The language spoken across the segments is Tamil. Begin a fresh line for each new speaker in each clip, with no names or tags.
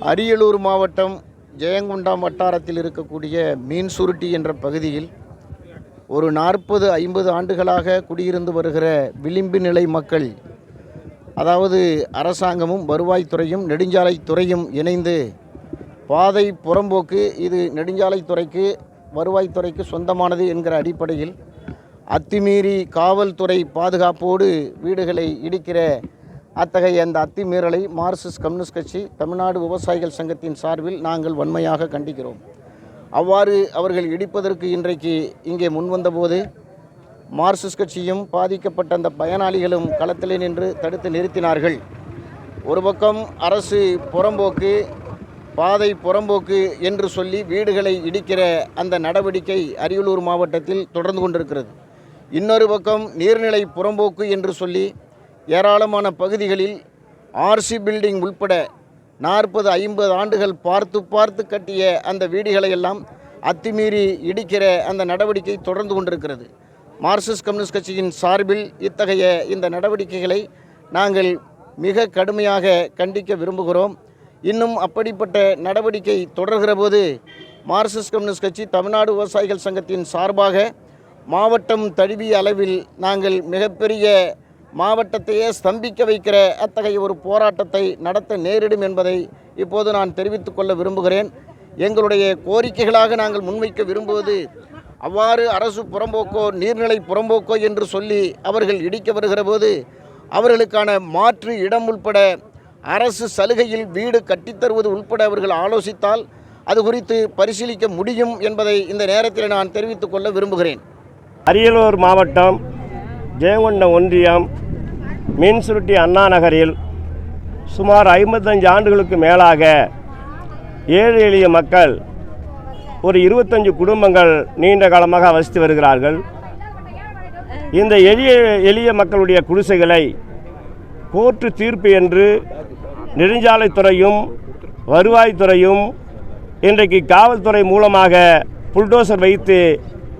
அரியலூர் மாவட்டம் ஜெயங்கொண்டம் வட்டாரத்தில் இருக்கக்கூடிய மீன் சுருட்டி என்ற பகுதியில் ஒரு நாற்பது ஐம்பது ஆண்டுகளாக குடியிருந்து வருகிற விளிம்பு நிலை மக்கள் அதாவது அரசாங்கமும் வருவாய்த்துறையும் நெடுஞ்சாலைத்துறையும் இணைந்து பாதை புறம்போக்கு இது நெடுஞ்சாலைத்துறைக்கு வருவாய்த்துறைக்கு சொந்தமானது என்கிற அடிப்படையில் அத்துமீறி காவல்துறை பாதுகாப்போடு வீடுகளை இடிக்கிற அத்தகைய அந்த அத்துமீறலை மார்க்சிஸ்ட் கம்யூனிஸ்ட் கட்சி தமிழ்நாடு விவசாயிகள் சங்கத்தின் சார்பில் நாங்கள் வன்மையாக கண்டிக்கிறோம். அவ்வாறு அவர்கள் இடிப்பதற்கு இன்றைக்கு இங்கே முன்வந்தபோது மார்க்சிஸ்ட் கட்சியும் பாதிக்கப்பட்ட அந்த பயனாளிகளும் களத்திலே நின்று தடுத்து நிறுத்தினார்கள். ஒரு பக்கம் அரசு புறம்போக்கு பாதை புறம்போக்கு என்று சொல்லி வீடுகளை இடிக்கிற அந்த நடவடிக்கை அரியலூர் மாவட்டத்தில் தொடர்ந்து கொண்டிருக்கிறது. இன்னொரு பக்கம் நீர்நிலை புறம்போக்கு என்று சொல்லி ஏராளமான பகுதிகளில் ஆர்சி பில்டிங் உள்பட நாற்பது ஐம்பது ஆண்டுகள் பார்த்து பார்த்து கட்டிய அந்த வீடுகளை எல்லாம் அத்துமீறி இடிக்கிற அந்த நடவடிக்கை தொடர்ந்து கொண்டிருக்கிறது. மார்க்சிஸ்ட் கம்யூனிஸ்ட் கட்சியின் சார்பில் இத்தகைய இந்த நடவடிக்கைகளை நாங்கள் மிக கடுமையாக கண்டிக்க விரும்புகிறோம். இன்னும் அப்படிப்பட்ட நடவடிக்கை தொடர்கிற போது மார்க்சிஸ்ட் கம்யூனிஸ்ட் கட்சி தமிழ்நாடு விவசாயிகள் சங்கத்தின் சார்பாக மாவட்டம் தழுவிய அளவில் நாங்கள் மிகப்பெரிய மாவட்டத்தையே ஸ்தம்பிக்க வைக்கிற அத்தகைய ஒரு போராட்டத்தை நடத்த நேரிடும் என்பதை இப்போது நான் தெரிவித்துக் கொள்ள விரும்புகிறேன். எங்களுடைய கோரிக்கைகளாக நாங்கள் முன்வைக்க விரும்புவது அவ்வாறு அரசு புறம்போக்கோ நீர்நிலை புறம்போக்கோ என்று சொல்லி அவர்கள் இடிக்க வருகிற போது அவர்களுக்கான மாற்று இடம் உள்பட அரசு சலுகையில் வீடு கட்டித்தருவது உள்பட அவர்கள் ஆலோசித்தால் அது குறித்து பரிசீலிக்க முடியும் என்பதை இந்த நேரத்தில் நான் தெரிவித்துக் கொள்ள விரும்புகிறேன்.
அரியலூர் மாவட்டம் ஜெயங்கொண்டம் ஒன்றியம் மீன்சுருட்டி அண்ணா நகரில் சுமார் ஐம்பத்தஞ்சு ஆண்டுகளுக்கு மேலாக ஏழை எளிய மக்கள் ஒரு இருபத்தஞ்சு குடும்பங்கள் நீண்ட காலமாக வசித்து வருகிறார்கள். இந்த எளிய எளிய மக்களுடைய குடிசைகளை கோர்ட்டு தீர்ப்பு என்று நெடுஞ்சாலைத்துறையும் வருவாய்த்துறையும் இன்றைக்கு காவல்துறை மூலமாக புல்டோசர் வைத்து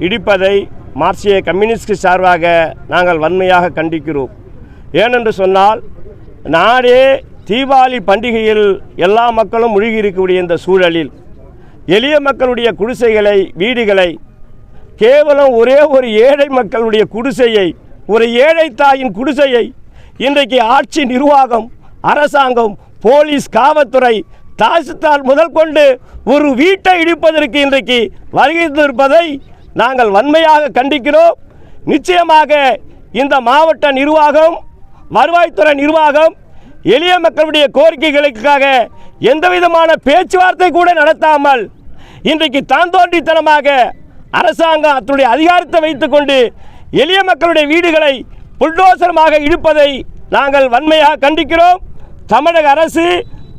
இடிப்பதை மார்க்சிய கம்யூனிஸ்ட் சார்பாக நாங்கள் வன்மையாக கண்டிக்கிறோம். ஏனென்று சொன்னால் நாடே தீபாவளி பண்டிகையில் எல்லா மக்களும் முழுகி இருக்கக்கூடிய இந்த சூழலில் எளிய மக்களுடைய குடிசைகளை வீடுகளை கேவலம் ஒரே ஒரு ஏழை மக்களுடைய குடிசையை ஒரு ஏழை தாயின் குடிசையை இன்றைக்கு ஆட்சி நிர்வாகம் அரசாங்கம் போலீஸ் காவல்துறை தாசில்தார் முதல் கொண்டு ஒரு வீட்டை இடிப்பதற்கு இன்றைக்கு வருகின்றிருப்பதை நாங்கள் வன்மையாக கண்டிக்கிறோம். நிச்சயமாக இந்த மாவட்ட நிர்வாகம் வருவாய்த்துறை நிர்வாகம் எளிய மக்களுடைய கோரிக்கைகளுக்காக எந்தவிதமான பேச்சுவார்த்தை கூட நடத்தாமல் இன்றைக்கு தாந்தோண்டித்தனமாக அரசாங்கம் அத்துடைய அதிகாரத்தை வைத்துக்கொண்டு எளிய மக்களுடைய வீடுகளை புல்டோசரமாக இழுப்பதை நாங்கள் வன்மையாக கண்டிக்கிறோம். தமிழக அரசு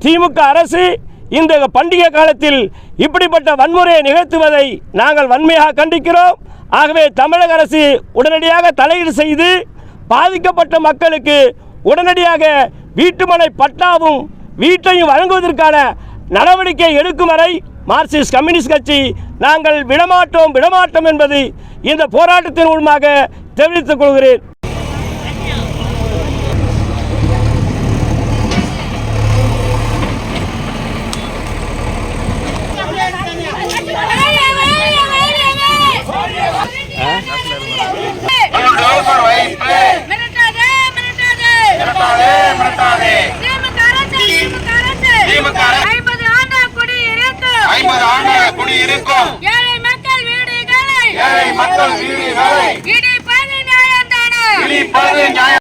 திமுக அரசு இந்த பண்டிகை காலத்தில் இப்படிப்பட்ட வன்முறையை நிகழ்த்துவதை நாங்கள் வன்மையாக கண்டிக்கிறோம். ஆகவே தமிழக அரசு உடனடியாக தலையீடு செய்து பாதிக்கப்பட்ட மக்களுக்கு உடனடியாக வீட்டுமனை பட்டாவும் வீட்டையும் வழங்குவதற்கான நடவடிக்கை எடுக்கும் வரை மார்க்சிஸ்ட் கம்யூனிஸ்ட் கட்சி நாங்கள் விடமாட்டோம் விடமாட்டோம் என்பது இந்த போராட்டத்தின் மூலமாக தெரிவித்துக் கொள்கிறேன்
புல்டோசர் வைப்பு
மிரட்டாதே மிரட்டாதே
மிரட்டாதே மிரட்டாதே
திமுக அரசு திமுக அரசு
திமுக அரசு.
ஐம்பது ஆண்டு குடியிருக்கும்
ஐம்பது ஆண்டு குடியிருக்கும்
ஏழை மக்கள் வீடுகளை
ஏழை மக்கள்